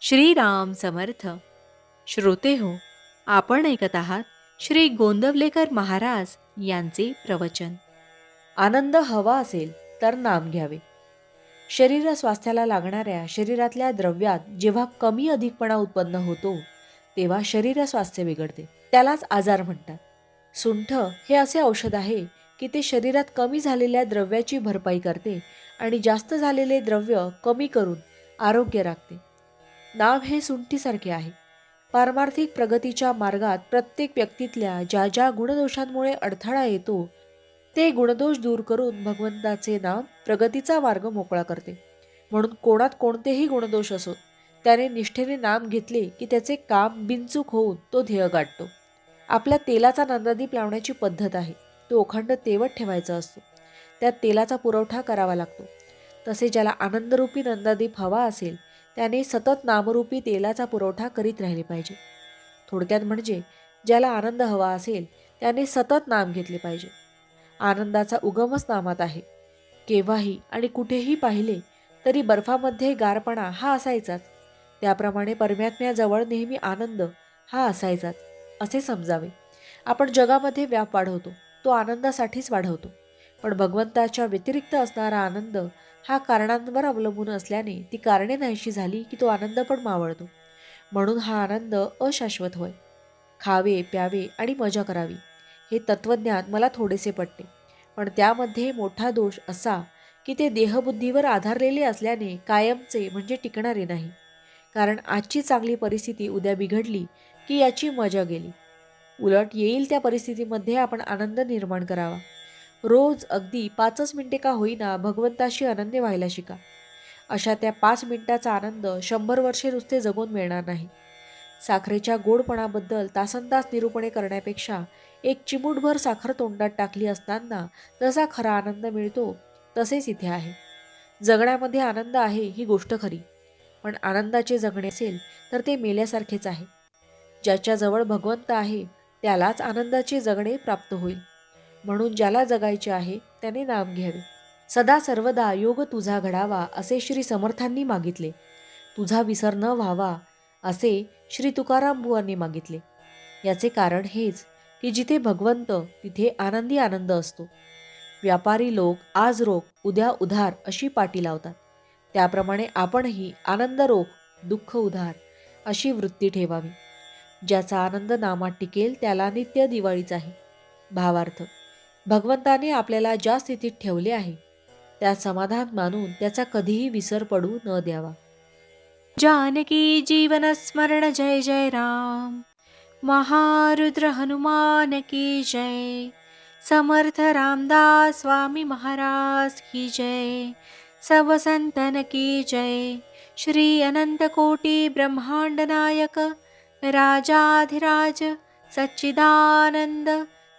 श्रीराम समर्थ. श्रोते हो आपण ऐकत आहात श्री गोंदवलेकर महाराज यांचे प्रवचन. आनंद हवा असेल तर नाम घ्यावे. शरीर स्वास्थ्याला लागणाऱ्या शरीरातल्या द्रव्यात जेव्हा कमी अधिकपणा उत्पन्न होतो तेव्हा शरीर स्वास्थ्य बिघडते. त्यालाच आजार म्हणतात. सुंठ हे असे औषध आहे की ते शरीरात कमी झालेल्या द्रव्याची भरपाई करते आणि जास्त झालेले द्रव्य कमी करून आरोग्य राखते. नाम हे सुंटीसारखे आहे. पारमार्थिक प्रगतीच्या मार्गात प्रत्येक व्यक्तीतल्या ज्या ज्या गुणदोषांमुळे अडथळा येतो ते गुणदोष दूर करून भगवंताचे नाम प्रगतीचा मार्ग मोकळा करते. म्हणून कोणात कोणतेही गुणदोष असोत त्याने निष्ठेने नाम घेतले की त्याचे काम बिनचूक होऊन तो ध्येय गाठतो. आपल्या तेलाचा नंदादीप लावण्याची पद्धत आहे. तो अखंड तेवत ठेवायचा असतो. त्यात तेलाचा पुरवठा करावा लागतो. तसे ज्याला आनंदरूपी नंदादीप हवा असेल त्याने सतत नामरूपी तेलाचा पुरवठा करीत राहिले पाहिजे. थोडक्यात म्हणजे ज्याला आनंद हवा असेल त्याने सतत नाम घेतले पाहिजे. आनंदाचा उगमच नामात आहे. केव्हाही आणि कुठेही पाहिले तरी बर्फामध्ये गारपणा हा असायचाच. त्याप्रमाणे परमात्म्याजवळ नेहमी आनंद हा असायचाच असे समजावे. आपण जगामध्ये व्याप वाढवतो तो आनंदासाठीच वाढवतो. पण भगवंताच्या व्यतिरिक्त असणारा आनंद हा कारणांवर अवलंबून असल्याने ती कारणे नाहीशी झाली की तो आनंद पण मावळतो. म्हणून हा आनंद अशाश्वत होय. खावे प्यावे आणि मजा करावी हे तत्त्वज्ञान मला थोडेसे पटते. पण त्यामध्ये मोठा दोष असा की ते देहबुद्धीवर आधारलेले असल्याने कायमचे म्हणजे टिकणारे नाही. कारण आजची चांगली परिस्थिती उद्या बिघडली की याची मजा गेली. उलट येईल त्या परिस्थितीमध्ये आपण आनंद निर्माण करावा. रोज अगदी पाचच मिनिटे का होईना भगवंताशी अनन्य व्हायला शिका. अशा त्या पाच मिनिटाचा आनंद शंभर वर्षे नुसते जगून मिळणार नाही. साखरेच्या गोडपणाबद्दल तासनतास निरूपणे करण्यापेक्षा एक चिमूटभर साखर तोंडात टाकली असताना जसा खरा आनंद मिळतो तसेच इथे आहे. जगण्यामध्ये आनंद आहे ही गोष्ट खरी. पण आनंदाचे जगणे असेल तर ते मेल्यासारखेच आहे. ज्याच्याजवळ भगवंत आहे त्यालाच आनंदाचे जगणे प्राप्त होईल. म्हणून ज्याला जगायचे आहे त्याने नाम घ्यावे. सदा सर्वदा योग तुझा घडावा असे श्री समर्थांनी मागितले. तुझा विसर न व्हावा असे श्री तुकाराम बुवांनी मागितले. याचे कारण हेच की जिथे भगवंत तिथे आनंदी आनंद असतो. व्यापारी लोक आज रोख उद्या उधार अशी पाटी लावतात. त्याप्रमाणे आपणही आनंद रोख दुःख उधार अशी वृत्ती ठेवावी. ज्याचा आनंद नामात टिकेल त्याला नित्य दिवाळीच आहे. भावार्थ भगवंताने आपल्याला ज्या स्थितीत ठेवले आहे त्या समाधान मानून त्याचा कधीही विसर पडू न द्यावा. जानकी जीवन स्मरण जय जय राम. महारुद्र हनुमान की जय. समर्थ रामदास स्वामी महाराज की जय. सब संतन की जय. श्री अनंत कोटी ब्रह्मांड नायक राजाधिराज सच्चिदानंद